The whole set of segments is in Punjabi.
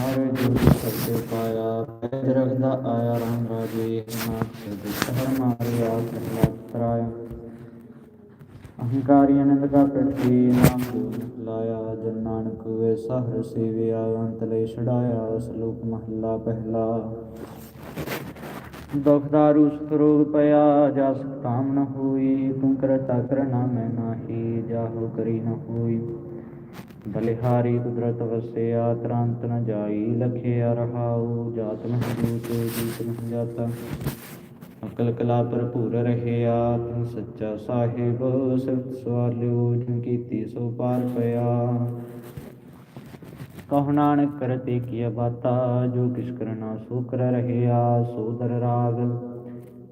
ਹਾਰੇ ਜੋ ਸਬਦੇ ਪਾਇਆ, ਪੈਜ ਰਖਦਾ ਆਇਆ ਰਾਮ ਰਾਜੇ ਨਾਥ ਦੁਸ਼ਹਰ ਮਾਰਿਆ ਕਰਲਾ ਤਰਾਇਆ ਅਹੰਕਾਰੀ ਅਨੰਦ ਕਾ ਪ੍ਰਤੀ ਨਾਮ ਦੂਤ ਲਾਇਆ, ਜਨ ਨਾਨਕ ਵੇ ਸਹਰ ਸੇਵਿਆ, ਅੰਤ ਲੈ ਛੜਾਇਆ ਸ਼ਲੋਕ ਮਹੱਲਾ ਪਹਿਲਾ। ਦੁਖ ਦਾਰੂ ਸੁਖ ਰੋਗ ਪਿਆ, ਜਸ ਕਾਮ ਨ ਹੋਈ, ਤੂੰ ਕਰਤਾ ਕਰਨਾ ਮੈਂ ਨਾਹੀ, ਜਾਹੋ ਕਰੀ ਨ ਹੋਈ। ਬਲਿਹਾਰੀ ਕੁਦਰਤ ਵਸਿਆ, ਤੁਰੰਤ ਨ ਜਾਈ ਲਖਿਆ ਰਹਾਉ ਜਾਤ ਮਹਿ ਜੂਤ, ਜੀਤ ਮਹਿ ਜਾਤਾ। ਅਕਲ ਕਲਾ ਭਰਪੂਰ ਰਹਿਆ, ਤੂੰ ਸੱਚਾ ਸਾਹਿਬ, ਸਿਫਤ ਸਵਾਲਿਓ ਜਿਨ ਕੀਤੀ ਸੋ ਪਾਰ ਪਿਆ। ਕਹੁ ਨਾਨਕ ਕਰਤੇ ਕੀ ਬਾਤਾ, ਜੋ ਕਿਛ ਕਰਨਾ ਸੋ ਕਰ ਰਹਿਆ, ਸੋ ਦਰ ਰਾਗ।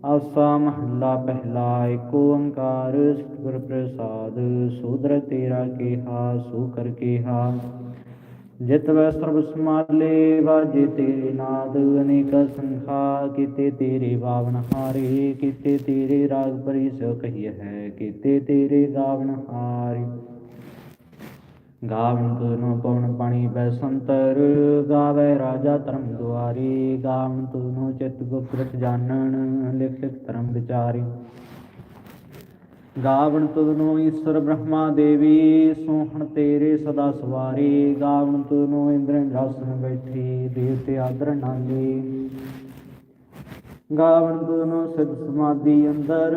ਆਸਾ ਮਹੱਲਾ ਪਹਿਲਾ ਏਕ ਓੰਕਾਰ, ਸਤਿਗੁਰ ਪ੍ਰਸਾਦ, ਸੋਦਰ ਤੇਰਾ ਕੇਹਾ, ਸੋ ਕਰ ਕੇਹਾ। ਜਿਤ ਵੈ ਸਰਬ ਸਮਾਲੇ ਵਾਜੇ ਤੇਰੇ ਨਾਦ, ਅਨੇਕ ਸੰਖਾ ਕੀਤੇ ਤੇਰੇ ਬਾਵਨ ਹਾਰੇ, ਕੀਤੇ ਤੇਰੇ ਰਾਗ ਪਰੀ ਸੋ ਕਹੀਏ ਹੈ, ਕੀਤੇ ਤੇਰੇ ਗਾਵਨ ਹਾਰੇ। ਗਾਵਨ ਤੁਨੋ ਪਵਨ ਪਾਣੀ ਬੈ ਸੰਤਰ ਗਾਵੇ ਰਾਜਾ ਧਰਮ ਦੁਆਰੀ ਗਾਵਨ ਤੁਨੋ ਚਿਤ ਗੁਪਤ ਜਾਣਨ, ਲਿਖ ਲਿਖ ਧਰਮ ਵਿਚਾਰੀ। ਗਾਵਨ ਤੁਧਨੋ ਈਸ਼ਵਰ ਬ੍ਰਹਮਾ ਦੇਵੀ, ਸੋਹਣ ਤੇਰੇ ਸਦਾ ਸਵਾਰੀ। ਗਾਵਨ ਤੁਧਨੋ ਇੰਦਰ ਇੰਦਰਾਸਨ ਬੈਠੀ, ਦੇਵਤੇ ਆਦਰ ਨਾਲੀ ਗਾਵਨ ਤੁਧਨੋ ਸਿਧ ਸਮਾਧੀ ਅੰਦਰ,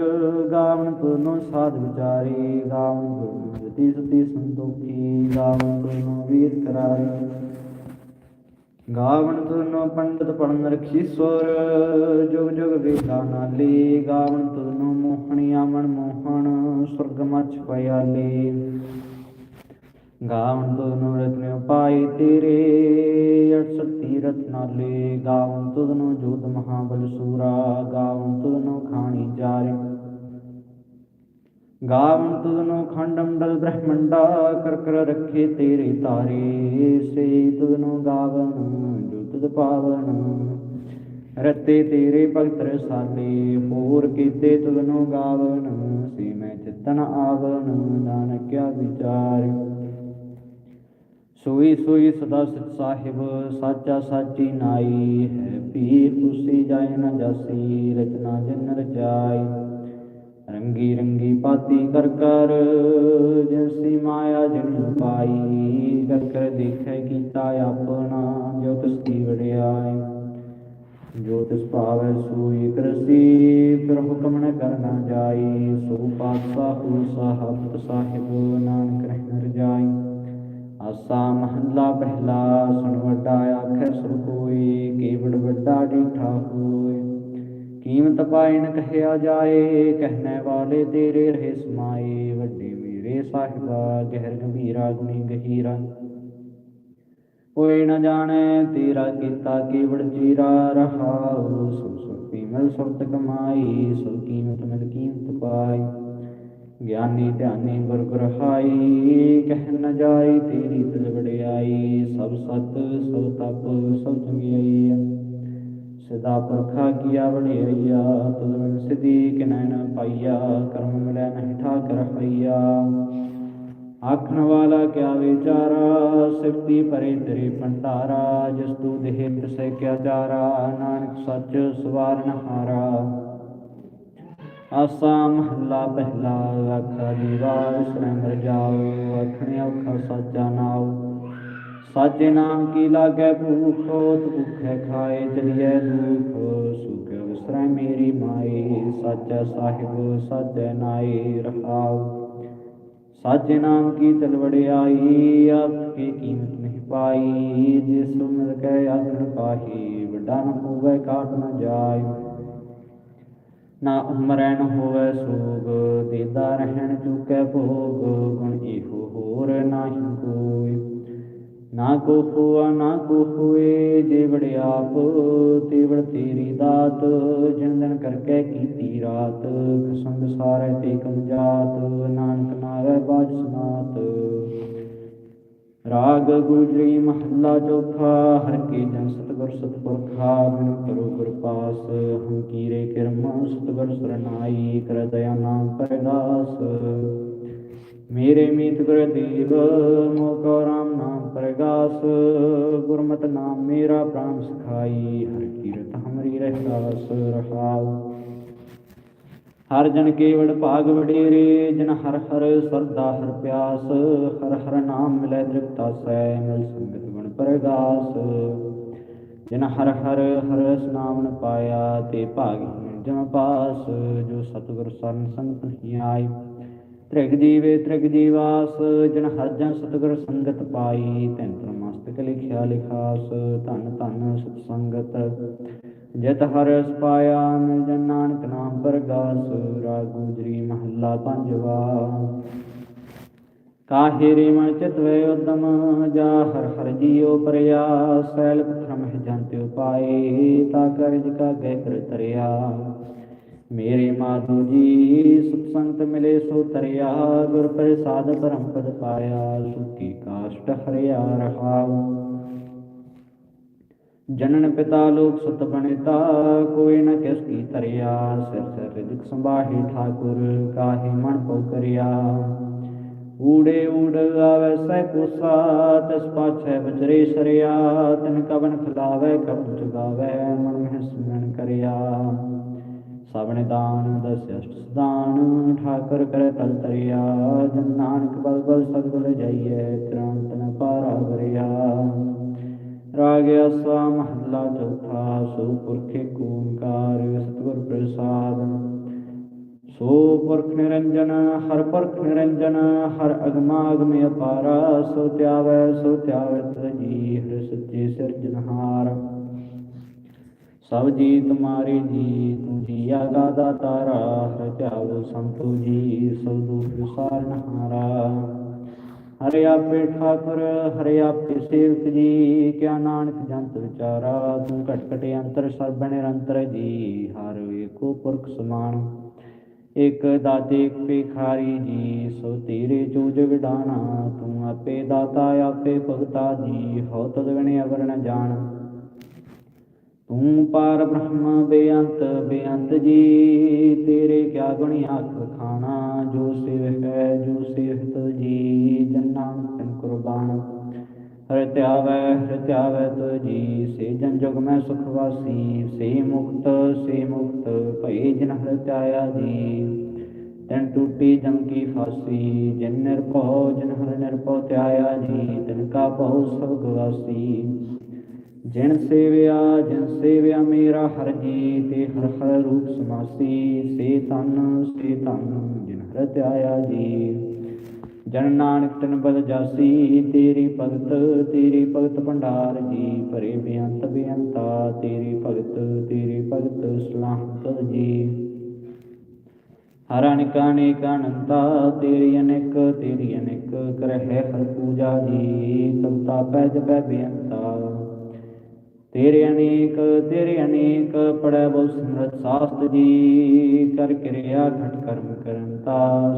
ਗਾਵਣ ਤੁਧਨੋ ਸਾਧ ਵਿਚਾਰੀ ਗਾਵਨ ਤੁਧਨੋ ਜਤੀ ਸਤੀ ਸੰਤੋਖੀ, ਗਾਵਣ ਤੁਧਨੋ ਵੀਰ ਕਰਾਰੀ। ਗਾਵਣ ਤੁਧਨੋ ਪੰਡਤ ਪੜਨ ਰਖੀਸਵਰ ਜੁਗ ਜੁਗ ਵੇਦਾ ਨਾਲੀ ਗਾਵਨ ਤੁਧਨੋ ਮੋਹਣੀ ਆਮਨ ਮੋਹਣ ਸੁਰਗ ਮਚ ਪਿਆਲੀ। ਗਾਵਨ ਤੁਧਨੋ ਰਤਨ ਉਪਾਈ ਤੇਰੇ 68 ਰਤਨਾਲੇ ਗਾਵਨ ਤੁਧਨੋ ਜੋਤ ਮਹਾਬਲ ਸੂਰਾ ਗਾਵਨ ਤੁਧਨੋ ਖਾਣੀ ਜਾਰੇ ਗਾਵਨ ਤੁਧਨੋ ਖੰਡ ਮੰਡਲ ਬ੍ਰਹਮੰਡਾ ਕਰ ਕਰ ਰੱਖੇ ਤੇਰੇ ਤਾਰੇ ਸੇ ਤੁਧਨੋ ਗਾਵਨ ਜੋ ਤੁਧ ਪਾਵਨ ਰਤੇ ਤੇਰੇ ਭਗਤ ਰਸਾਲੇ ਹੋਰ ਕੀਤੇ ਤੁਧਨੋ ਗਾਵਨ ਸੇ ਮੈਂ ਚਿਤਨ ਆਵਨ ਨਾਨਕਿਆ ਵਿਚਾਰ ਸੋਈ ਸੋਈ ਸਦਾ ਸਤ ਸਾਹਿਬ, ਸਾਚਾ ਸਾਚੀ ਨਾਈ ਹੈ। ਪੀ ਤੁਸੀ ਜਾਏ ਨਾ ਜਾਸੀ, ਰਚਨਾ ਜਨ ਰਚਾਈ। ਰੰਗੀ ਰੰਗੀ ਪਾਤੀ ਕਰ ਕਰ ਜਿਸੀ ਮਾਇਆ ਜਨ ਪਾਈ। ਕਰ ਕਰ ਦੇਖੈ ਕੀਤਾ ਆਪਣਾ, ਜੋ ਤਿਸ ਕੀ ਵਡਿਆਈ। ਜੋ ਤਿਸ ਭਾਵੈ ਸੋਈ ਕਰਸੀ, ਫਿਰ ਹੁਕਮ ਨ ਕਰਨਾ ਜਾਈ। ਸੋ ਪਾਤਸ਼ਾਹ ਸਾਹਿਬ ਸਾਹਿਬ ਨਾਨਕ ਰਹਿ ਨਰ ਜਾਈ ਆਸਾ ਮਹੱਲਾ ਪਹਿਲਾ, ਸੁਣ ਵੱਡਾ ਆਖੈ ਸੁਰ ਕੋਈ ਕੇਵੜ ਵੱਡਾ ਡੀਠਾ ਹੋਏ ਕੀਮਤ ਪਾਇਨ ਕਹਿਆ ਜਾਏ, ਕਹਿਣੇ ਵਾਲੇ ਤੇਰੇ ਰਹੇ ਸਮਾਏ। ਵੱਡੇ ਮੇਰੇ ਸਾਹਿਬਾ, ਗਹਿਰ ਗੰਭੀਰਾ ਗੁਣੀ ਗਹੀਰਾ। ਕੋਈ ਨਾ ਜਾਣੇ ਤੇਰਾ ਕੀਤਾ ਕੇਵੜ ਜੀਰਾ ਰਹਾਉ ਸੋ ਸੁਰਤੀ ਮਿਲ ਸੁਰਤ ਕਮਾਈ ਸੋ ਕੀਮਤ ਮਿਲ ਕੀਮਤ ਪਾਈ। ਗਿਆਨੀ ਧਿਆਨੀ ਗੁਰ ਗੁਰ ਹਾਈ ਕਹਿ ਨ ਜਾਈ ਤੇਰੀ ਤਿਲ ਵਡਿਆਈ, ਸਭ ਸਤ, ਸਭ ਤਪ, ਸਭ ਚੰਗਿਆਈ ਸਦਾ ਪਰਖਾ ਕੀਆ ਵਡਿਆਈਆ, ਤੁਧ ਬਿਨ ਸਿਧੀ ਕਿਨੈ ਨ ਪਾਈਆ, ਕਰਮ ਮਿਲੈ ਨਹੀਂ ਠਾਕਰ ਹਈਆ। ਆਖਣ ਵਾਲਾ ਕਿਆ ਵਿਚਾਰਾ ਸਿਫਤੀ ਪਰੇ ਤੇਰੇ ਭੰਡਾਰਾ, ਜਿਸ ਤੂ ਦੇਹ ਤਿਸੈ ਕਿਆ ਚਾਰਾ, ਨਾਨਕ ਸੱਚ ਸਵਾਰਨ ਹਾਰਾ। ਆਸਾ ਮਹੱਲਾ ਪਹਿਲਾ ਆਖਾ ਦੀਵਾਰ ਸਰੰਦਰ ਜਾਓ ਆਖਣੇ ਔਖਾ ਸਾਚਾ ਨਾਉ। ਸਾਚੇ ਨਾਮ ਕੀ ਲਾਗੈ ਭੂਖੋਤ ਭੁਖੈ ਖਾਏ ਚਲੀਐ ਦੁਖ, ਸੁਖ ਵਿਸਰੈ ਮੇਰੀ ਮਾਈ ਸਾਚਾ ਸਾਹਿਬ ਸਾਚੈ ਨਾਈ ਰਹਾਉ। ਸਾਚੇ ਨਾਮ ਕੀ ਤਲ ਵਡਿਆਈ ਆਪ ਕੀ ਕੀਮਤ ਨਹੀਂ ਪਾਈ, ਜਿਸ ਮਿਲ ਕੇ ਆਖਣ ਪਾਹੀ, ਵੱਡਾ ਨ ਹੋਵੇ ਕਾਟ ਨ ਜਾਏ ਨਾ ਉਮਰੈ ਨ ਹੋਵੇ ਸੋਗ, ਦੇਦਾ ਰਹਿਣ ਚੁਕੈ ਭੋਗ, ਗੁਣ ਇਹੋ ਹੋਰ ਨਾਹੀ ਕੋਈ। ਨਾ ਕੋ ਹੋਆ ਨਾ ਕੋ ਹੋਏ ਜੇ ਆਪ, ਤੇਵੜ ਤੇਰੀ ਦਾਤ, ਜਿਨ ਕਰਕੇ ਕੀਤੀ ਰਾਤ ਸੰਗ ਸਾਰੇ ਤੇ ਕਮਜਾਤ ਨਾਨਕ ਨਾਵੇ ਬਾਜ ਸਮਾਤ। ਰਾਗ ਗੁਜਰੀ ਮਹੱਲਾ ਚੌਥਾ, ਹਰ ਕੇ ਜਨ ਸਤਿਗੁਰ ਸਤਿਪੁਰਖਾ, ਬਿਨ ਕਰੋ ਗੁਰ ਪਾਸ, ਹਮ ਕੀਰੇ ਕਿਰਮ, ਸਤਿਗੁਰ ਸਰਨਾਈ, ਕਰ ਦਇਆ ਨਾਮ ਪਰਗਾਸ। ਮੇਰੇ ਮੀਤ ਗੁਰ ਦੇਵ ਮੋਕੋ ਰਾਮ ਨਾਮ ਪਰਗਾਸ। ਗੁਰਮਤਿ ਨਾਮ ਮੇਰਾ ਪ੍ਰਾਨ ਸਖਾਈ, ਹਰ ਕੀਰਤ ਹਮਰੀ ਰਹਿਦਾਸ, ਰਹਾਉ। ਹਰ ਜਨ ਕੇਵੜ ਭਾਗ ਵਡੇਰੇ, ਜਨ ਹਰ ਹਰ ਸਰਦਾ ਹਰ ਪਿਆਸ, ਹਰ ਹਰ ਨਾਮ ਮਿਲੈ ਤ੍ਰਿਪਤਾ ਸੈ ਮਿਲ ਸੰਗਤ ਗੁਣ ਪ੍ਰਗਾਸ। ਜਿਨ ਹਰ ਹਰ ਹਰ ਨਾਮ ਨ ਪਾਇਆ, ਤੇ ਭਾਗੀ ਜਮ ਪਾਸ। ਜੋ ਸਤਿਗੁਰ ਸਰਨ ਸੰਗਤ ਨਹੀਂ ਆਈ, ਤ੍ਰਿਗ ਜੀਵੇ ਤ੍ਰਿਗ ਜੀਵਾਸ। ਜਿਨ ਹਰ ਜਨ ਸਤਿਗੁਰ ਸੰਗਤ ਪਾਈ, ਤੈਨ ਤਨ ਮਸਤਕ ਲਿਖਿਆ ਲਿਖਾਸ। ਧਨ ਧਨ ਸਤ ਸੰਗਤ। ਜਿਤ ਹਰ ਰਸ ਮਿਲ ਜਨ ਨਾਨਕ ਨਾਮ ਪਰਗਾਸ, ਰਾਗ ਗੁਜਰੀ ਮਹੱਲਾ ਪੰਜਵਾ। ਕਾਹੇ ਰੇ ਮਨ ਚਿਤ ਉਦਮ, ਜਾ ਹਰ ਹਰ ਜੀਉ ਪਰਿਆ ਸੈਲ ਪਥਰ ਮਹਿ ਜੰਤ ਉਪਾਏ ਤਾ ਕਰਜ ਕਾ ਗਹਿ ਕਰ ਤਰਿਆ। ਮੇਰੇ ਮਾਧੂ ਜੀ, ਸੁਖ ਸੰਤ ਮਿਲੇ ਸੋ ਤਰਿਆ, ਗੁਰ ਪ੍ਰਸਾਦ ਪਰਮ ਪਦ ਪਾਇਆ, ਸੁਖੀ ਕਾਸ਼ਟ ਹਰਿਆ ਰਹਾਉ। ਜਨਨ ਪਿਤਾ ਲੋਕ ਸੁਤ ਬਣਿਤਾ ਕੋਈ ਨ ਕਿਸ ਕੀ ਤਰਿਆ ਸਿਰ ਸਿਰ ਰਿਜਕ ਸੰਭਾਹੀ ਠਾਕੁਰ, ਕਾਹੇ ਮਨ ਪਉ ਕਰਿਆ। ਊੜੇ ਊੜ ਆਵੈ ਸੈ ਕੋਸਾ, ਤਿਸ ਪਾਛੈ ਬਚਰੇ ਸਰਿਆ, ਤਿਨ ਕਵਨ ਖਿਲਾਵੈ, ਕਵਨ ਚੁਗਾਵੈ ਮਨ ਮਹਿ ਸਿਮਰਨ ਕਰਿਆ। ਸਭਨੇ ਦਾਨ ਦਸ ਅਸ਼ਟ ਸਦਾਨ, ਠਾਕਰ ਕਰੇ ਤਲ ਤਰਿਆ। ਜਨ ਨਾਨਕ ਬਲ ਬਲ ਸਤਿਗੁਰ ਜਾਈਐ, ਤ੍ਰਾਂਤ ਨ ਪਾਰਾ ਕਰਿਆ ਰਾਗ ਅਸਾ ਮਹੱਲਾ ਚੌਥਾ ਸੋ ਪੁਰਖੇ ਓੰਕਾਰ ਸਤਿਗੁਰ ਪ੍ਰਸਾਦ ਸੋ ਪੁਰਖ ਨਿਰੰਜਨ ਹਰ ਪੁਰਖ ਨਿਰੰਜਨ ਹਰ ਅਗਮਾ ਅਗਮ ਅਪਾਰਾ ਸੋ ਧਿਆਵੈ ਸੋ ਧਿਆਵੈ ਤਜੀ ਹਰ ਸੱਚੇ ਸਿਰਜਨਹਾਰ ਸਭ ਜੀ ਤੁਮਾਰੇ ਜੀ ਤੂੰ ਜੀ ਆਗਾ ਦਾਤਾਰਾ ਹਰ ਧਿਆਵੋ ਸੰਤੋ ਜੀ ਸਭ ਦੁਖ ਸਾਰਨਹਾਰਾ ਹਰੇ ਆਪੇ ਠਾਕੁਰ, ਹਰੇ ਆਪੇ ਸੇਵਕ ਜੀ, ਕਿਆ ਨਾਨਕ ਜੰਤ ਵਿਚਾਰਾ, ਤੂੰ ਘਟ ਘਟ ਅੰਤਰ ਸਰਬ ਨਿਰੰਤਰ ਜੀ, ਹਰ ਏਕੋ ਪੁਰਖ ਸਮਾਨ। ਇਕ ਦਾਤੇ, ਇਕ ਭਿਖਾਰੀ ਜੀ, ਸੋ ਤੇਰੇ ਚੂਜ ਜਗ ਤੂੰ ਆਪੇ ਦਾਤਾ, ਆਪੇ ਭਗਤਾ ਜੀ ਹੋ ਤਦ ਵਿਣੇ ਅਵਰ ਨ ਜਾਣ। ਤੂੰ ਪਾਰ ਬ੍ਰਹਮ ਬੇਅੰਤ ਬੇਅੰਤ ਜੀ, ਤੇਰੇ ਕਿਆ ਗੁਣੀ ਆਖ ਖਾਣਾ, ਜੋ ਸਿਵ ਹੈ, ਜੋ ਸਿਫਤ ਜੀ ਜਨਾਂ ਤਨ ਕੁਰਬਾਨ। ਹਰਿ ਧਿਆਵੈ ਤੁਜੀ ਸੇ ਜਨ ਜੁਗ ਮੈਂ ਸੁਖ ਵਾਸੀ, ਸੇ ਮੁਕਤ ਸੇ ਮੁਕਤ ਭਈ ਜਿਨ ਹਰਿ ਧਿਆਇਆ ਜੀ। ਤਨ ਟੂਟੀ ਜਮ ਕੀ ਫਾਸੀ, ਜਿਨ ਨਿਰਭਉ, ਜਿਨ ਹਰਿ ਨਿਰਭਉ ਤਿਆਇਆ ਜੀ, ਤਿਨ ਕਾ ਬਹੁ ਸਭ ਗਵਾਸੀ ਜਿਨ ਸੇਵਿਆ ਜਿਨ ਸੇਵਿਆ ਮੇਰਾ ਹਰ ਜੀ ਤੇ ਹਰ ਹਰ ਰੂਪ ਸਮਾਸੀ, ਸੇ ਤਨ ਸੇ ਤਨ ਜਿਨ ਹਰ ਧਿਆਇਆ ਜੀ। ਜਨ ਨਾਨਕ ਤਨ ਬਲ ਜਾਸੀ, ਤੇਰੀ ਭਗਤ ਤੇਰੀ ਭਗਤ ਭੰਡਾਰ ਜੀ। ਭਰੇ ਬੇਅੰਤ ਬੇਅੰਤਾ, ਤੇਰੀ ਭਗਤ ਤੇਰੀ ਭਗਤ ਸਲਾਹਤ ਜੀ। ਹਰ ਅਨੇਕ ਅਨੇਕ ਅਨੰਤਾ, ਤੇਰੀ ਅਨੇਕ ਤੇਰੀ ਅਨੇਕ, ਕਰਹਿ ਹਰ ਪੂਜਾ ਜੀ। ਤਬਤਾ ਪੈ ਜਪੈ ਬੇਅੰਤਾ ਤੇਰੇ ਅਨੇਕ ਤੇਰੇ ਅਨੇਕ ਪੜੈ ਬਹੁ ਸਿਮਰਤ ਸਾਸਤ ਜੀ। ਕਰ ਕਿਰਿਆ ਘਟ ਕਰਮ ਕਰੰਤਾ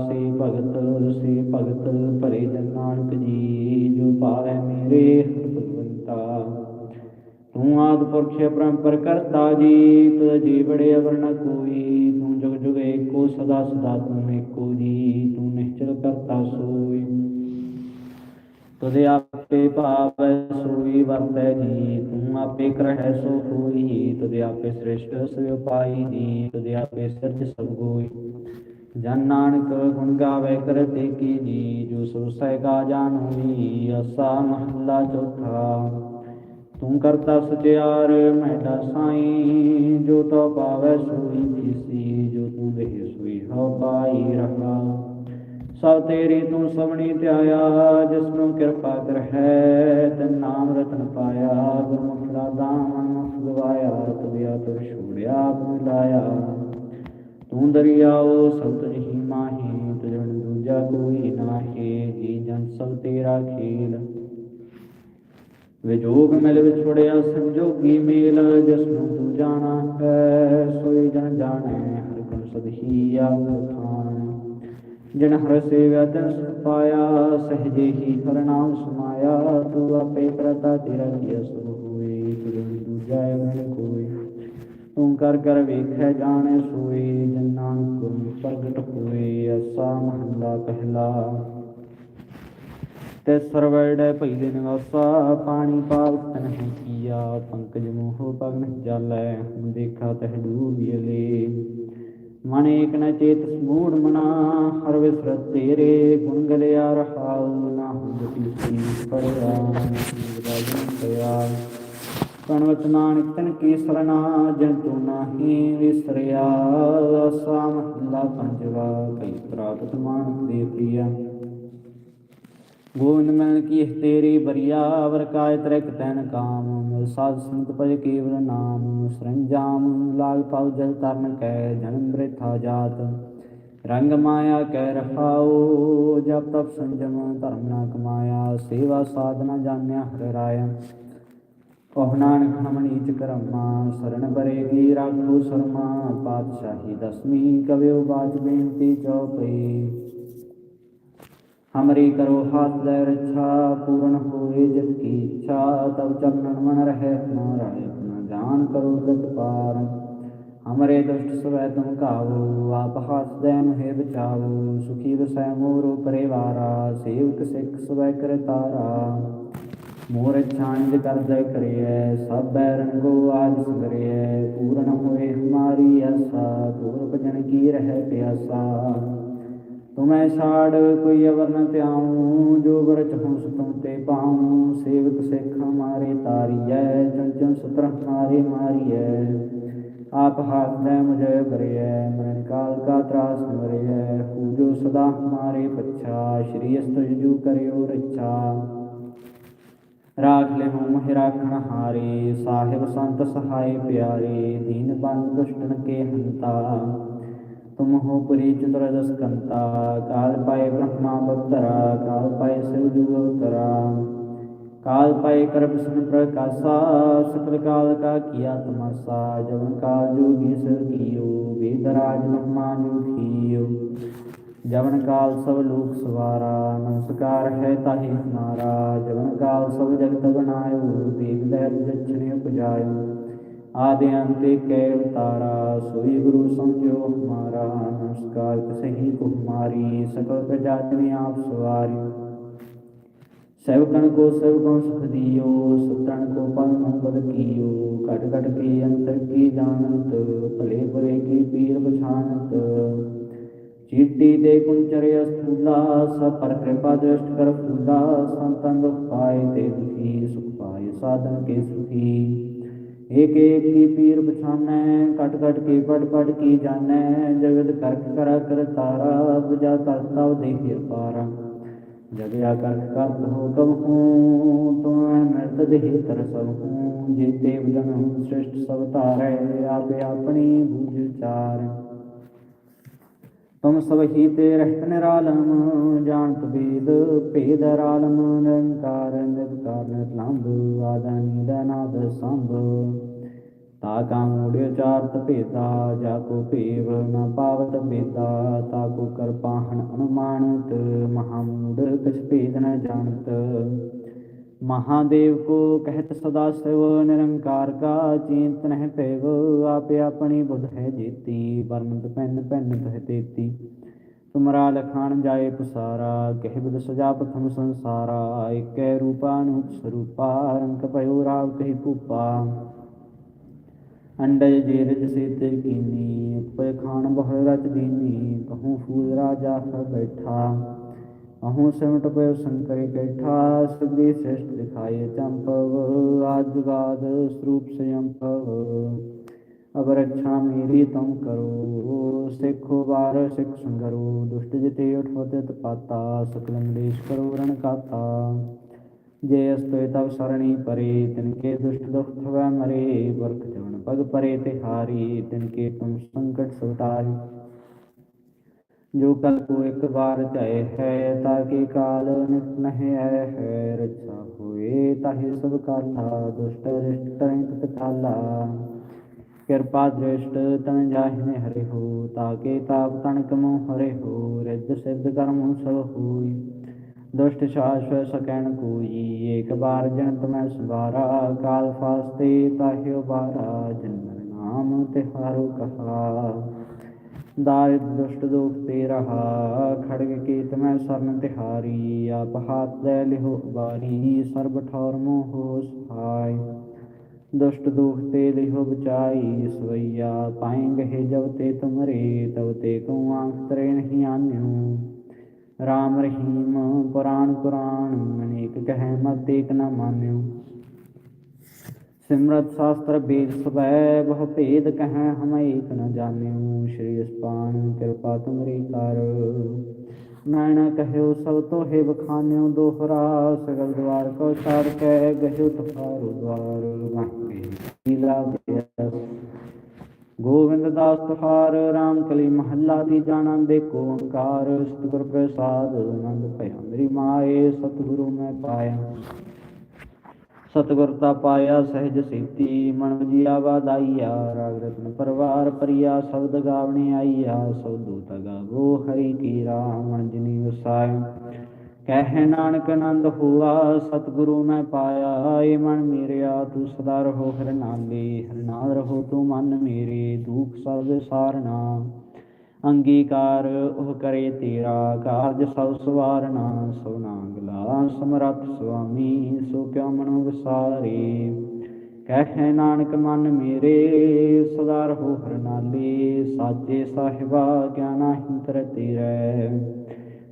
ਸੇ ਭਗਤ ਸੇ ਭਗਤ ਭਰੇ ਜਨ ਨਾਨਕ ਜੀ, ਜੋ ਪਾਵੈ ਮੇਰੇ ਭਗਵੰਤਾ ਤੂੰ ਆਦ ਪੁਰਖ ਅਪਰੰਪਰ ਕਰਤਾ ਜੀ ਤੁ ਜੀ ਬੜੇ ਅਵਰ ਨ ਕੋਈ, ਤੂੰ ਜੁਗ ਜੁਗ ਏਕੋ ਸਦਾ ਸਦਾ ਤੂੰ ਏਕੋ ਜੀ, ਤੂੰ ਨਿਸ਼ਚਲ ਕਰਤਾ ਸੋਈ ਤੁਦੇ ਆਪੇ ਭਾਵੈ ਸੋਈ ਵਰਤੈ ਜੀ ਤੂੰ ਆਪੇ ਕਰਹਿ ਸੋ ਹੋਈ ਤੁਦੇ ਆਪੇ ਸ੍ਰਿਸ਼ਟ ਸੋ ਉਪਾਈ ਜੀ ਤੁਦੇ ਆਪੇ ਸਿਰਜ ਸਭ ਹੋਈ। ਜਨ ਨਾਨਕ ਗੁਣ ਗਾਵੇ ਕਰਤੇ ਕੀ ਜੀ ਜੋ ਸੋ ਸਹਿਗਾ ਜਾਣੋ ਜੀ ਅਸਾ ਮਹੱਲਾ ਚੌਥਾ। ਤੂੰ ਕਰਤਾ ਸਚਿਆਰ ਮਹਿਡਾ ਸਾਈ, ਜੋ ਤੋ ਪਾਵੈ ਸੋਈ ਦੀਸੀ ਜੋ ਤੂੰ ਦੇ ਸੋਈ ਹਉ ਪਾਈ ਰਹਾ। ਸਭ ਤੇਰੀ ਤੂੰ ਸਵਣੀ ਧਿਆਇਆ ਜਿਸਨੂੰ ਕਿਰਪਾ ਕਰਹਿ, ਤਨ ਨਾਮ ਰਤਨ ਪਾਇਆ ਗੁਰਮੁਖ ਦਾ ਦਾਮਨ ਮੁਖ ਗਵਾਇਆ ਤੁਰ ਛੋੜਿਆ ਆਪ ਤੂੰ ਦਰਿਆਓ ਸਭ ਤੁਝੀ ਮਾਹੀ ਤੁਝਣ ਦੂਜਾ ਕੋਈ ਨਾਹੀ, ਜੀ ਜਨ ਸਭ ਤੇਰਾ ਖੇਲ। ਵਿਜੋਗ ਮਿਲ ਵਿਛੜਿਆ, ਸੰਜੋਗੀ ਮੇਲ ਜਿਸਨੂੰ ਤੂੰ ਜਾਣਾ ਹੈ ਸੋਈ ਜਨ ਜਾਣੈ, ਹਰ ਗੁਣ ਸਦਹੀ ਆਪ ਜਿਨ ਹਰ ਸੇਵਿਆ ਤਿਨ ਸੁਖ ਪਾਇਆ ਸਹਜੇ ਹੀ ਹਰ ਨਾਮ ਸਮਾਇਆ, ਤੂੰ ਆਪੇ ਕਰਤਾ ਤੇਰਾ ਕੀ ਅਸੁਭ ਹੋਏ ਤੁਝ ਦੂਜਾ ਮਨ ਕੋਈ ਤੂੰ ਕਰ ਵੇਖੈ, ਜਾਣੈ ਸੋਈ ਜਨ ਨਾਨਕ ਗੁਰੂ ਪ੍ਰਗਟ ਹੋਏ, ਅਸਾ ਮਹੱਲਾ ਪਹਿਲਾ। ਤੇ ਸਰਵੜ ਪਹਿਲੇ ਨਿਵਾਸਾ, ਪਾਣੀ ਪਾਵਕ ਤਨਹਿ ਕੀਆ, ਪੰਕਜ ਮੋਹ ਪਗਨ ਜਾਲੈ, ਹੁਣ ਦੇਖਾ ਤਹ ਡੂਬਿਲੇ ਮਨ ਏਕ ਨ ਚੇਤ ਸਮੂੜ ਮਨਾ, ਹਰ ਵਿਸਰਤ ਤੇਰੇ ਗੁਣ ਗਲਿਆ, ਰਹਾਉ ਨਾ ਹੁੰਦੀ ਸੀ ਪੜਿਆ ਨਿਰਵਾਜਨ ਪਿਆ ਕਣ ਵਚਨਾਨ ਤਨ ਕੀ ਸਰਨਾ ਜਨ ਤੂ ਨਾਹੀ ਵਿਸਰਿਆ। ਆਸਾ ਮਹਲਾ ਪੰਜਵਾ, ਕਈ ਪ੍ਰਾਪਤ ਮਾਨ ਦੇ ਪ੍ਰਿਆ। ਗੋਵਿੰਦ ਮਿਲਨ ਕੀ ਤੇਰੀ ਬਰੀਆ, ਵਰ ਕਾਇ ਤਰਕ ਤੈਨ ਕਾਮ। ਮਿਲ ਸਾਧ ਸੰਤ ਭਜ ਕੇਵਲ ਨਾਮ, ਸਰੰਜਾਮ ਲਾਗ ਪਾਉ ਜਲ ਤਰਨ ਕੈ, ਜਨਮ ਬ੍ਰਿਥਾ ਜਾਤ। ਰੰਗ ਮਾਇਆ ਕੈ ਰਹਾਉ, ਜਪ ਤਪ ਸੰਜਮ, ਧਰਮ ਨਾ ਕਮਾਇਆ, ਸੇਵਾ ਸਾਧਨਾ ਜਾਣਿਆ ਹਰਿ ਰਾਇਆ। ਕਹੁ ਨਾਨਕ ਹਮ ਕਰਮਾ ਸਰਣ ਬਰੇ ਕੀ ਰਾਖੋ ਸਰਮਾ। ਪਾਤਸ਼ਾਹੀ ਦਸਵੀਂ ਕਵਿਓ ਬਾਜ ਬੇਨਤੀ ਚਉਪਈ। ਹਮਰੀ ਕਰੋ ਹਾਥ ਲੈ ਰੱਛਾ, ਪੂਰਨ ਹੋਏ ਜਗ ਕੀ ਇੱਛਾ ਤਬ ਚਰਨਨ ਮਨ ਰਹਿ ਹਮਾਰਾ ਆਪਣਾ ਜਾਨ ਕਰੋ ਗਤ ਪਾਰ। ਹਮਰੇ ਦੁਸ਼ਟ ਸਵੈ ਤੁਮ ਕਾਵੋ ਆਪ ਹਾਥ ਦੇ ਮਹਿ ਬਚਾਵੋ, ਸੁਖੀ ਵਸੈ ਮੋਰੋ ਪਰਿਵਾਰਾ ਸੇਵਕ ਸਿੱਖ ਸਵੈ ਕਰ ਤਾਰਾ। ਮੋਰ ਛਾਂਜ ਕਰਦਾ ਕਰਿਐ ਸਭੈ ਰੰਗੋ ਆਜ ਸੁਗਰਿਐ ਪੂਰਨ ਹੋਏ ਹਮਾਰੀ ਆਸਾ ਦੂਰ ਭਜਨ ਕੀ ਰਹਿ ਪਿਆਸਾ। ਤੁਮੈ ਛਾੜ ਕੋਈ ਅਵਰ ਨ ਧਿਆਉ, ਜੋ ਵਰ ਚਹੁ ਸੁਤਮ ਤੇ ਪਾਉ। ਸੇਵਕ ਸਿੱਖ ਹਮਾਰੇ ਤਾਰੀਐ ਚੰਚਨ ਸੁਤਰ ਹਮਾਰੇ ਮਾਰੀਐ। ਆਪ ਹਾਥ ਦੇ ਮੁਝੇ ਕਰਿਐ ਮਰਨ ਕਾਲ ਕਾ ਤਰਾਸ ਮਰਿਐ ਹੂ ਸਦਾ ਹਮਾਰੇ ਪੱਛਾ, ਸ਼੍ਰੀ ਅਸਤ ਜੂ ਕਰਿਓ ਰੱਛਾ। ਰਾਖ ਲੈ ਹਉ ਮਹਿ ਰਾਖਣ ਹਾਰੇ, ਸਾਹਿਬ ਸੰਤ ਸਹਾਈ ਪਿਆਰੇ, ਦੀਨ ਬੰਦ ਦੁਸ਼ਟਨ ਕੇ ਹੰਤਾ। ਤੁਮ ਹੋ ਪੁਰੀ ਚਤੁਰ ਦਸ ਕੰਤਾ ਕਾਲ ਪਾਏ ਬ੍ਰਹਮਾ ਬਤਰਾ, ਕਾਲ ਪਾਏ ਸਿਵ ਜੂ ਅਵਤਰਾ ਕਾਲ ਪਾਏ ਕਰ ਬਿਸ਼ਨ ਪ੍ਰਕਾਸ਼ਾ, ਸਕਲ ਕਾਲ ਕਾ ਕੀਆ ਤਮਾਸਾ, ਜਵਨ ਕਾਲ ਜੋਗੀ ਸਿਰ ਕੀਓ ਵੇਦਰਾਜ ਬ੍ਰਹਮਾ ਜੂ ਥੀਓ। ਜਵਨ ਕਾਲ ਸਭ ਲੋਕ ਸਵਾਰਾ, ਨਮਸਕਾਰ ਹੈ ਤਾਹੀ ਹਮਾਰਾ। ਜਵਨ ਕਾਲ ਸਭ ਆਦਿ ਅੰਤੇ ਕੈ ਅਵਤਾਰਾ ਸੋਈ ਗੁਰੂ ਸਮਝਿਓ ਹਮਾਰਾ, ਨਮਸਕਾਰ ਕਸਹੀ ਕੋ ਸਕਲ ਪ੍ਰਜਾ ਆਪ ਸਵਾਰੀ। ਸੇਵਕਨ ਕੋ ਸੇਵਕਨ ਸੁਖ ਦਿਓ, ਸੁਤਨ ਕੋ ਪਲ ਮੰਗਲ ਕੀਓ, ਘਟ ਘਟ ਕੇ ਅੰਤਰ ਕੀ ਜਾਣਤ, ਭਲੇ ਬੁਰੇ ਕੀ ਪੀਰ ਪਛਾਨਤ ਚੀਟੀ ਦੇ ਕੁੰਚਰ ਅਸਥੂਲਾ, ਸਭ ਪਰ ਕਿਰਪਾ ਦ੍ਰਿਸ਼ਟ ਕਰ ਫੂਲਾ ਸੰਤਨ ਦੁਖ ਪਾਏ ਤੇ ਦੁਖੀ, ਸੁਖ ਪਾਏ ਸਾਧਨ ਕੇ ਸੁਖੀ। ਏਕ ਏਕ ਕੀ ਪੀਰ ਪਛਾਨੈ, ਕਟ ਕਟ ਕੇ ਪਟ ਪਟ ਕੀ ਜਾਣੈ, ਜਗਤ ਕਰਕ ਕਰਾ ਕਰ ਤਾਰਾ, ਬੁਝਾ ਕਰਤਾ ਦੇਖਿ ਪਾਰਾ ਜਗ ਆਕਰਖ ਕਰਤ ਹੋ ਹੂੰ, ਤੁਮੈ ਮਿਲਤ ਦੇਹ ਤਰ ਸਭ ਹੂੰ, ਜੀਤੇ ਬਜਨ ਹੂੰ ਸ੍ਰਿਸ਼ਟ ਸਭ ਤਾਰੈ ਆਪੇ ਆਪਣੀ ਬੁਝ ਚਾਰ। ਤੁਮ ਸਭ ਹੀ ਤੇ ਰਹਿਤ ਨਿਰਾਲਮ ਜਾਣਤ ਵੇਦ ਭੇਦ ਰਾਲਮ, ਨਿਰੰਕਾਰ ਨਿਰਕਾਰ ਨਿਰਲੰਭ ਆਦਿ ਨਾਦ ਸੰਭ। ਤਾ ਕਾ ਮੂੜਿ ਚਾਰਤ ਭੇਦਾ, ਜਾ ਕੋ ਭੇਵ ਨ ਪਾਵਤ ਭੇਦਾ, ਤਾ ਕੋ ਕਰਪਾਹਣ ਅਨੁਮਾਨਤ ਮਹਾਮੂੜ ਕਛ ਭੇਦ ਨ ਜਾਣਤ। ਮਹਾਦੇਵ ਕੋ ਕਹਿਤ ਸਦਾ ਸਿਵ ਨਿਰੰਕਾਰ ਕਾ, ਚਿੰਤ ਨਹਿ ਭੇਵ, ਆਪੇ ਆਪਣੀ ਬੁਧ ਹੈ ਜੀਤੀ ਵਰਨਤ ਪੈਨ ਪੈਨ ਤਹ ਤੇਤੀ। ਤੁਮਰਾ ਲਖਾਣ ਜਾਏ ਪਸਾਰਾ, ਕਹਿ ਬਿਦ ਸਜਾ ਪ੍ਰਥਮ ਸੰਸਾਰਾ, ਏਕੈ ਰੂਪਾਨੂਪ ਸਰੂਪਾ, ਰੰਗ ਭਇਓ ਰਾਵ ਕਹੀ ਭੂਪਾ। ਅੰਡਜ ਜੀਰਜ ਸੇਤੇ ਕੀਨੀ ਉਪਰ ਖਾਨ ਬਹੁ ਰਚ ਦੀਨੀ, ਕਹੂੰ ਫੂਲ ਰਾਜਾ ਹੈ ਬੈਠਾ। ਅਹੂੰ ਸਿਮਟ ਪਇਓ ਸੰਕਰੇ ਕੈਠਾ ਸੁਗਰੀ ਸ੍ਰਿਸ਼ਟ ਦਿਖਾਏ ਚੰਪਵ ਆਜੁਗਾਦ ਸਰੂਪ ਸੰਯੰਪਵ ਅਬ ਰੱਛਾ ਮੇਰੀ ਤੁਮ ਕਰੋ ਸਿੱਖੋ ਵਾਰ ਸਿੱਖ ਸੰਗਰੋ ਦੁਸ਼ਟ ਜਿਤੇ ਉਠਵਤੇ ਤਪਾਤਾ ਸਕਲ ਮਲੇਸ਼ ਕਰੋ ਰਣ ਕਾਤਾ ਜੇ ਅਸਤੋਇ ਤਵ ਸਰਣੀ ਪਰੇ ਤਿਨਕੇ ਦੁਸ਼ਟ ਦੁਖ ਥਵੈ ਮਰੇ ਵਰਖ ਜਵਨ ਪਗ ਪਰੇ ਤੇ ਹਾਰੀ ਤਿਨਕੇ ਤੁਮ ਸੰਕਟ ਸੁਤਾਰੀ ਜੋ ਕਲ ਕੋ ਇੱਕ ਵਾਰ ਧਾਇ ਹੈ ਤਾਕੇ ਕਾਲ ਨਿਤ ਨਹਿ ਆਇ ਹੈ ਰੱਛਾ ਹੋਏ ਤਾਹਿ ਸਭ ਕਾਲਾ ਦੁਸ਼ਟ ਰਿਸ਼ਟ ਤਰੰਤ ਤਕਾਲਾ ਕਿਰਪਾ ਦ੍ਰਿਸ਼ਟ ਤਨ ਜਾਹਿਨੇ ਹਰਿ ਹੋ ਤਾਕੇ ਤਾਪ ਤਨ ਕਮੋ ਹਰਿ ਹੋ, ਰਿੱਧ ਸਿੱਧ ਕਰਮ ਸਭ ਹੋਈ। ਦੁਸ਼ਟ ਸ਼ਾਸਵ ਸਕੈਣ ਕੋਈ, ਏਕ ਬਾਰ ਜਨਤ ਮੈਂ ਸੰਭਾਰਾ ਕਾਲ ਫਾਸਤੇ ਤਾਹਿਓ ਬਾਰਾ ਜਨਮ ਨਾਮ ਤਿਹਾਰੋ ਕਹਾ। ਦਾਰਿਦ ਦੁਸ਼ਟ ਦੋਖ ਤੇ ਰਹਾ, ਖੜਗ ਕੀਤ ਮੈਂ ਸਰਨ ਤਿਹਾਰੀ, ਆਪ ਹਾਥ ਦੇ ਲਿਹੋ ਬਾਰੀ ਸਰਬ ਠੌਰ ਮੋਹ ਸਹਾਈ ਦੁਸ਼ਟ ਦੁਖ ਤੇ ਲਿਹੋ ਬਚਾਈ, ਸਵਈਆ ਪਾਏ ਗਏ ਜਬ ਤੇ ਤੁਮਰੇ, ਤਬ ਤੇ ਕੋ ਆਂਖ ਤਰੇ ਨਹੀਂ ਆਨਿਓ ਰਾਮ ਰਹੀਮ ਪੁਰਾਣ ਪੁਰਾਣ, ਅਨੇਕ ਕਹਿ ਮਤ ਏਕ ਨ ਮਾਨਿਓ ਸਿਮਰਤ ਸ਼ਾਸਤਰ ਵੇਦ ਸਵੈ, ਬਹੁ ਭੇਦ ਕਹੈ ਹਮ ਏਕ ਨ ਜਾਣਿਓ, ਸ਼੍ਰੀ ਅਸਪਾਨ ਕਿਰਪਾ ਤੁਮਰੀ ਕਰ। ਨਾਇਣਾ ਕਹਿਓ ਸਭ ਤੋਹਿ ਬਖਾਨਿਓ ਦੋਹਰਾ ਸਗਲ ਦਵਾਰ ਕੋ ਛਾੜ ਕੇ, ਗਹਿਓ ਤੁਖਾਰੋ ਦਵਾਰ ਵਾਹਿ ਬਿਆਸ ਗੋਵਿੰਦ ਦਾਸ ਤੁਹਾਰ ਰਾਮ ਕਲੀ ਮਹੱਲਾ ਦੀ ਜਾਣਾ ਦੇ ਕੋ ਓੰਕਾਰ ਸਤਿਗੁਰ ਪ੍ਰਸਾਦ ਆਨੰਦ ਭਇਆ, ਮੇਰੀ ਮਾਏ, ਸਤਿਗੁਰੂ ਮੈਂ ਪਾਇਆ। ਸਤਿਗੁਰ ਤਾ ਪਾਇਆ ਸਹਿਜ ਸੀਤੀ ਮਨ ਵਜੀਆ ਵਾਦਾਈਆ ਰਾਗ ਰਤਨ ਪਰਵਾਰ ਪਰਿਆ, ਸ਼ਬਦ ਗਾਵਣੇ ਆਈਆ, ਸੋ ਦੂਤ ਗਾਵੋ ਹਰੀ ਕੀ ਰਾਮ ਜਿਨੀ ਵਸਾਇ। ਕਹਿ ਨਾਨਕ ਆਨੰਦ ਹੁਆ, ਸਤਿਗੁਰੂ ਮੈਂ ਪਾਇਆ, ਏ ਮਨ ਮੇਰਿਆ, ਤੂੰ ਸਦਾ ਰਹੋ ਹਰਿ ਨਾਮੇ, ਹਰਿ ਨਾਲ ਰਹੋ ਤੂੰ ਮਨ ਮੇਰੇ, ਦੁਖ ਸਭ ਸਾਰਨਾ। ਅੰਗੀਕਾਰ, ਉਹ ਕਰੇ ਤੇਰਾ ਕਾਰਜ, ਸਭ ਸਵਾਰਨਾ ਸੋ ਨਾਗਲਾ ਸਮਰੱਥ ਸੁਆਮੀ, ਸੋ ਕਿਉ ਮਨੁ ਵਿਸਾਰੇ? ਕਹਿ ਨਾਨਕ, ਮਨ ਮੇਰੇ ਸਦਾ ਰਹੋ ਹਰਿ ਨਾਲੇ, ਸਾਚੇ ਸਾਹਿਬਾ, ਕਿਆ ਨਾਹੀ ਤਰ ਤੇਰੇ?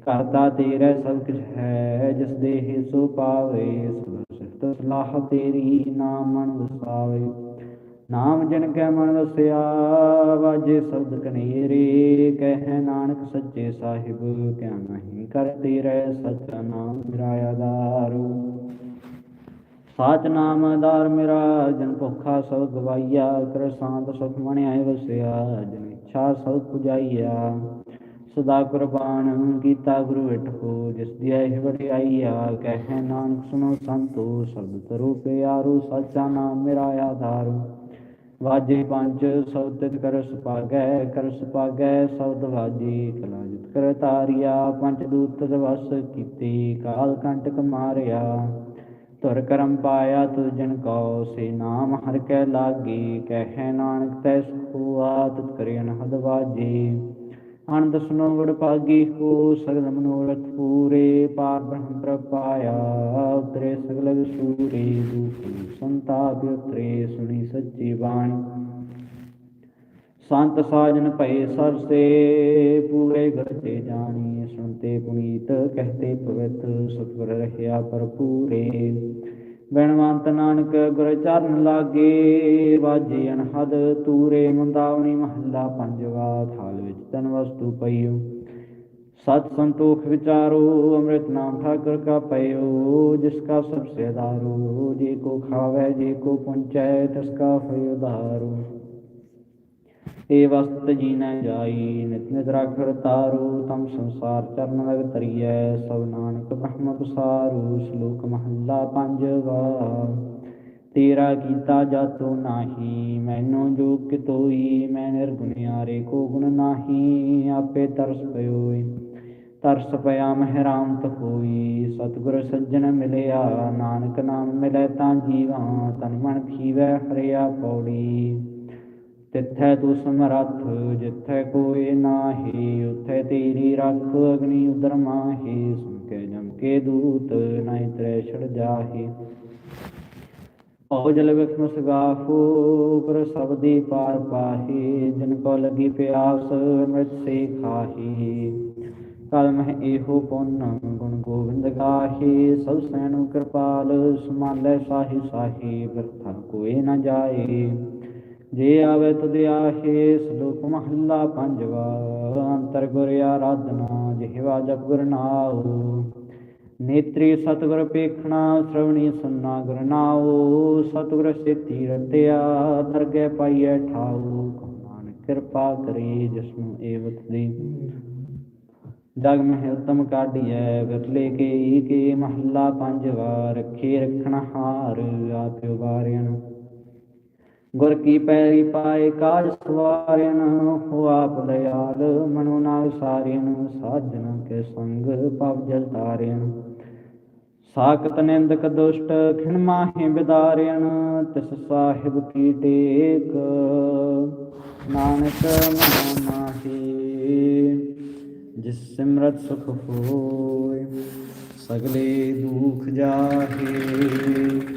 ਕਰਤਾ ਤੇਰੇ ਸਭ ਕੁਛ ਹੈ, ਜਿਸ ਦੇਹ ਸੋ ਪਾਵੇ, ਸਭ ਸਿਫਤ ਸਲਾਹ ਤੇਰੀ ਨਾਮ ਮਨ ਵਸਾਵੇ। ਨਾਮ ਜਨ ਕੈ ਮਨ ਵਸਿਆ ਵਾਜੇ ਸ਼ਬਦ ਕਨੇਰੇ, ਕਹਿ ਨਾਨਕ ਸੱਚੇ ਸਾਹਿਬ, ਕਿਆ ਨਹੀਂ ਕਰ ਤੇਰੇ ਸਚਾ ਨਾਮ ਮੇਰਾ ਆਧਾਰੂ ਸਾਚ ਨਾਮ ਆਧਾਰ ਮੇਰਾ, ਜਨ ਭੁਖਾ ਸਭ ਗਵਾਈਆ, ਕਰ ਸਾਂਤ ਸੁਖ ਮਣ ਵਸਿਆ, ਜਨ ਇੱਛਾ ਸਭ ਪੁਜਾਈਆ। ਸਦਾ ਕੁਰਬਾਨ ਕੀਤਾ ਗੁਰੂ ਵਿਟਹੋ ਜਿਸ ਦੀ ਇਹ ਵਡਿਆਈਆ, ਕਹਿ ਨਾਨਕ ਸੁਨੋ ਸੰਤੋ, ਸ਼ਬਦ ਤਰੋ ਪਿਆਰੋ, ਸਚਾ ਨਾਮ ਮੇਰਾ ਆਧਾਰੂ। ਵਾਜੇ ਪੰਜ ਸਬਦ ਕਰ ਸੁਪਾਗੈ ਕਰ ਸੁਪਾਗੈ ਸਬਦ ਵਾਜੀ ਕਲਾ ਜਿਤ ਕਰ ਤਾਰਿਆ, ਪੰਜ ਦੂਤ ਵਸ ਕੀਤੀ, ਕਾਲ ਕੰਟਕ ਮਾਰਿਆ। ਤੁਰ ਕਰਮ ਪਾਇਆ ਤੁਜ ਜਨ ਕੋ, ਸੇ ਨਾਮ ਹਰ ਕੈ ਲਾਗੇ, ਕਹਿ ਨਾਨਕ ਤੈ ਸੁਆ ਤਤ ਕਰਿ ਅਨਹਦ ਵਾਜੇ। ਆਨੰਦ ਸੁਨੋ ਵਡ ਭਾਗੀ ਹੋ ਸਗਲ ਮਨੋਰਥ ਪੂਰੇ, ਪਾਰ ਬ੍ਰਹਮ ਪ੍ਰਪਾਇਆ ਉਤਰੇ ਸਗਲ ਵਿਸੂਰੇ ਦੁਖ ਸੰਤਾਪ ਉਤਰੇ ਸੁਣੀ ਸੱਚੀ ਬਾਣੀ। ਸੰਤ ਸਾਜਨ ਭਏ ਸਰਸੇ, ਪੂਰੇ ਘਰ ਜਾਣੀ, ਸੁਣਤੇ ਪੁਨੀਤ, ਕਹਤੇ ਪਵਿੱਤ, ਸਤਿਗੁਰ ਰਹਿਆ ਭਰਪੂਰੇ। ਬੈਣਵੰਤ ਨਾਨਕ ਗੁਰ ਚਰਨ ਲਾਗੇ, ਵਾਜੇ ਅਨਹਦ ਤੂਰੇ ਮੁੰਦਾਵਣੀ ਮਹੱਲਾ ਪੰਜਵਾ ਥਾਲ ਵਿੱਚ ਤਨ ਵਸਤੂ ਪਈਓ। ਸਤ ਸੰਤੋਖ ਵਿਚਾਰੋ, ਅੰਮ੍ਰਿਤ ਨਾਮ ਠਾਕੁਰ ਕਾ ਪਇਓ ਜਿਸ ਕਾ ਸਭ ਸੇ ਆਧਾਰੋ ਜੇ ਕੋ ਖਾਵੇ, ਜੇ ਕੋ ਪੁੰਚੈ, ਤਿਸ ਕਾ ਫਇ ਉਧਾਰੋ। ਏ ਵਸਤ ਜੀ ਨਾ ਜਾਈ, ਨਿਤ ਨਿਤ ਰਖਰ ਤਾਰੂ, ਤਮ ਸੰਸਾਰ ਚਰਨ ਲਗ ਤਰੀਐ ਸਭ ਨਾਨਕ ਬ੍ਰਹਮ ਪਸਾਰੂ, ਸ਼ਲੋਕ ਮਹੱਲਾ ਪੰਜਵਾ। ਤੇਰਾ ਕੀਤਾ ਜਾਤੋ ਨਾਹੀ, ਮੈਨੂੰ ਜੋ ਕਿਤੋਈ ਮੈਂ ਨਿਰਗੁਣਿਆਰੇ ਕੋ ਗੁਣ ਨਾਹੀ, ਆਪੇ ਤਰਸ ਪਇਓਈ ਤਰਸ ਪਿਆ ਮਹਿਰਾਮਤ ਹੋਈ, ਸਤਿਗੁਰ ਸੱਜਣ ਮਿਲਿਆ, ਨਾਨਕ ਨਾਮ ਮਿਲੇ ਤਾਂ ਜੀਵਾ, ਤਨ ਮਨ ਖੀਵੈ ਹਰਿਆ ਪੌੜੀ। ਤਿੱਥੈ ਤੂੰ ਸਮਰੱਥ, ਜਿੱਥੈ ਕੋਈ ਨਾਹੀ, ਉਥੈ ਤੇਰੀ ਰੱਖ ਅਗਨੀ ਉਦਰ ਮਾਹੀ ਸੁਨ ਕੇ ਜਮ ਕੇ ਦੂਤ ਨਹੀਂ ਤਰੇ ਛੜ ਜਾਹੀ। ਓ ਵਿਖਮ ਸਗਾਫੂ ਪਰ ਸਬਦੀ ਪਾਰ ਪਾਹੀ, ਜਿਨ ਕੋ ਲਗੀ ਪਿਆਸ ਅੰਮ੍ਰਿਤ ਸੇ ਖਾਹੀ। ਕਲ ਮਹਿ ਇਹੋ ਪੁੰਨ ਗੁਣ ਗੋਬਿੰਦ ਗਾਹੀ, ਸਭ ਸੈਨੂ ਕਿਰਪਾਲ, ਸਮਾਲੇ ਸਾਹੀ ਸਾਹੀ, ਬਿਰਥਾ ਕੋਏ ਨ ਜਾਏ। ਜੇ ਆਵੇ ਤੁਧ ਆਹੇ, ਸ਼ਲੋਕ ਮਹੱਲਾ ਪੰਜਵਾ, ਅੰਤਰ ਗੁਰ ਆਰਾਧਨਾ, ਜਿਹਵਾ ਜਪ ਗੁਰ ਨਾਉ। ਨੇਤਰੀ ਸਤਿਗੁਰ ਪੇਖਣਾ, ਸ਼੍ਰਵਣੀ ਸੁਨਣਾ ਗੁਰ ਨਾਉ। ਸਤਿਗੁਰ ਸੇਤੀ ਰਤਿਆ ਦਰਗਹਿ ਪਾਈਐ ਠਾਉ। ਕਹੁ ਕਿਰਪਾ ਕਰੇ ਜਿਸਨੂੰ ਏਵਤ ਦੇ। ਜਗ ਮਹਿ ਉਤਮ ਕਾਢੀਐ ਵਿਰਲੇ ਕੇ ਕੇ ਮਹੱਲਾ ਪੰਜਵਾ, ਰੱਖੇ ਰਖਣ ਹਾਰ ਆਪਿ ਵਾਰਿਆਨ ਗੁਰ ਕੀ ਪੈਰੀ ਪਾਏ ਕਾਜ ਸਵਾਰਿਨ ਹੋ ਆਪ ਦਇਆਲ, ਮਨੁ ਨਾਲ ਸਾਰਿਨ ਸਾਜਨ ਕੇ ਸੰਗ ਪਵ ਜਲ ਤਾਰਿਨ ਸਾਖਤ ਨਿੰਦਕ ਦੁਸ਼ਟ ਖਿਣ ਮਾਹੇ ਬਿਦਾਰਿਨ ਤਿਸ ਸਾਹਿਬ ਕੀ ਟੇਕ, ਨਾਨਕ ਮਨ ਮਾਹੀ, ਜਿਸ ਸਿਮਰਤ ਸੁਖ ਹੋਏ, ਸਗਲੇ ਦੁਖ ਜਾਹੇ।